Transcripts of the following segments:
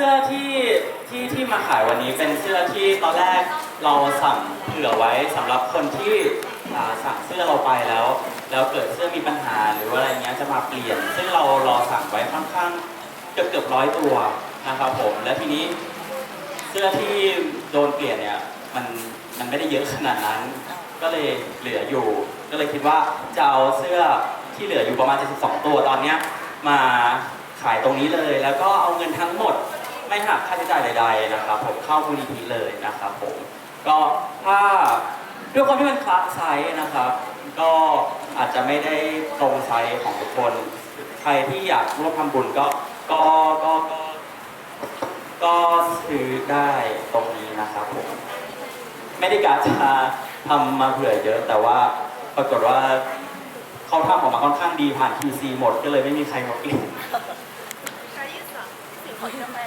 สื้อที่ที่ที่มาขายวันนี้เป็นเสื้อที่ตอนแรกเราสั่งเผื่อไว้สำหรับคนที่อ่าสั่งเสื้อเราไปแล้ว แล้วเกิดเสื้อมีปัญหาหรือว่าอะไรเงี้ยจะมาเปลี่ยน ซึ่งเรารอสั่งไว้ค่อนข้างเกือบเกือบร้อยตัวนะครับผม และทีนี้เสื้อที่โดนเปลี่ยนเนี่ยมันมันไม่ได้เยอะขนาดนั้น ก็เลยเหลืออยู่ ก็เลยคิดว่าจะเอาเสื้อที่เหลืออยู่ประมาณ 72 ตัวตอนเนี้ยมาขายตรงนี้เลย แล้วก็เอาเงินทั้งหมด ไม่หักค่าใช้จ่ายใดๆนะครับ ผมเข้ามูลนิธิเลยนะครับผมก็ถ้าด้วยความที่มันคลาสไซส์นะครับ ก็อาจจะไม่ได้ตรงไซส์ของทุกคน ใครที่อยากร่วมทำบุญก็ก็ก็ก็ซื้อได้ตรงนี้นะครับผมไม่ได้กะจะทำมาเผื่อเยอะ แต่ว่าปรากฏว่าเขาทำออกมาค่อนข้างดีผ่าน QC หมดก็เลยไม่มีใครมาเปลี่ยน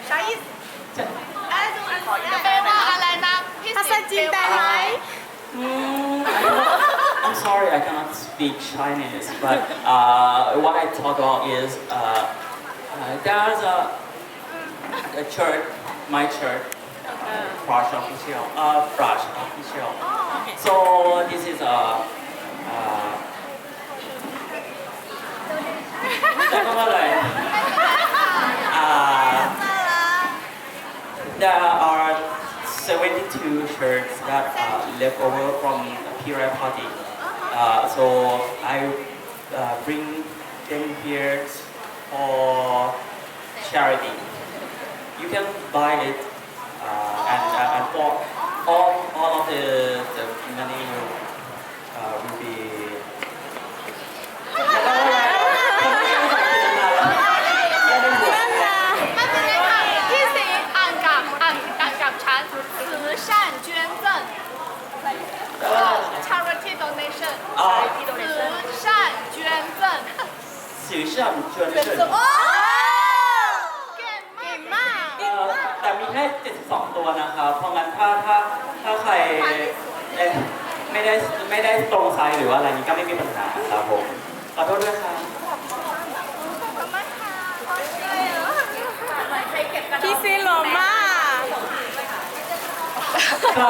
啥意思？哎，怎么จะแปลว่าอะไรนะพี่สิจินได้ไหม Mm, I cannot- I'm sorry, I cannot speak Chinese, but uh, what I talk about is uh, uh, there's a, a church, my church, uh, Brush official, uh, Brush official. So this is a. there are 72 shirts that are left over from the period party. Uh, so I uh, bring them here for charity. You can buy it สื่อเชื่อมชวนเชิญโอ้เก่งมากเก่งมากเอ่อแต่มีแค่ 72 ตัวนะครับ เพราะงั้นถ้าถ้าถ้าใครเอ่อไม่ได้ไม่ได้ตรงไซส์หรือว่าอะไรนี้ก็ไม่มีปัญหาครับผม ขอโทษด้วยครับพี่ซีโลมาใคร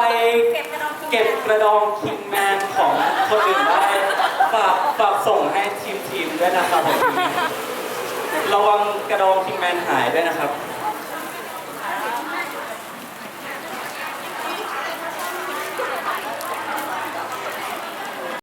เก็บกระดองคิงแมนของคนอื่นได้ฝากฝากส่งให้ทีมทีมด้วยนะครับผม ระวังกระดองคิงแมนหายด้วยนะครับ